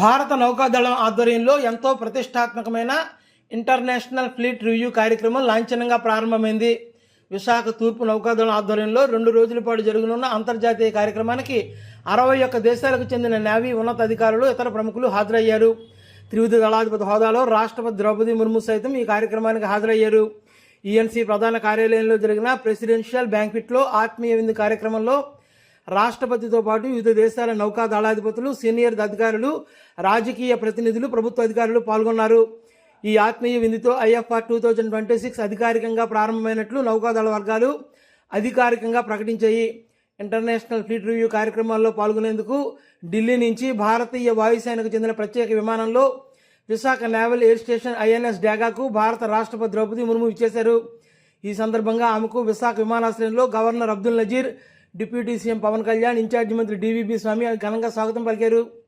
భారత నౌకాదళం ఆధ్వర్యంలో ఎంతో ప్రతిష్టాత్మకమైన ఇంటర్నేషనల్ ఫ్లీట్ రివ్యూ కార్యక్రమం లాంఛనంగా ప్రారంభమైంది. విశాఖ తూర్పు నౌకాదళం ఆధ్వర్యంలో రెండు రోజుల పాటు జరగనున్న అంతర్జాతీయ కార్యక్రమానికి అరవై ఒక్క దేశాలకు చెందిన నేవీ ఉన్నతాధికారులు ఇతర ప్రముఖులు హాజరయ్యారు. త్రివిధ దళాధిపతి హోదాలో రాష్ట్రపతి ద్రౌపది ముర్ము సైతం ఈ కార్యక్రమానికి హాజరయ్యారు. ఈఎన్సీ ప్రధాన కార్యాలయంలో జరిగిన ప్రెసిడెన్షియల్ బ్యాంక్విట్లో ఆత్మీయ విందు కార్యక్రమంలో రాష్ట్రపతితో పాటు వివిధ దేశాల నౌకా దళాధిపతులు సీనియర్ అధికారులు రాజకీయ ప్రతినిధులు ప్రభుత్వ అధికారులు పాల్గొన్నారు. ఈ ఆత్మీయ విందుతో IFR two thousand twenty six అధికారికంగా ప్రారంభమైనట్లు నౌకాదళ వర్గాలు అధికారికంగా ప్రకటించాయి. ఇంటర్నేషనల్ ఫ్లీట్ రివ్యూ కార్యక్రమాల్లో పాల్గొనేందుకు ఢిల్లీ నుంచి భారతీయ వాయుసేనకు చెందిన ప్రత్యేక విమానంలో Visakha naval air station INS డాగాకు భారత రాష్ట్రపతి ద్రౌపది ముర్ము ఇచ్చేశారు ఈ సందర్భంగా ఆమెకు విశాఖ విమానాశ్రయంలో governor Abdul Nazeer deputy CM Pawan Kalyan incharge మంత్రి డివిబి స్వామి ఘనంగా స్వాగతం పలికారు.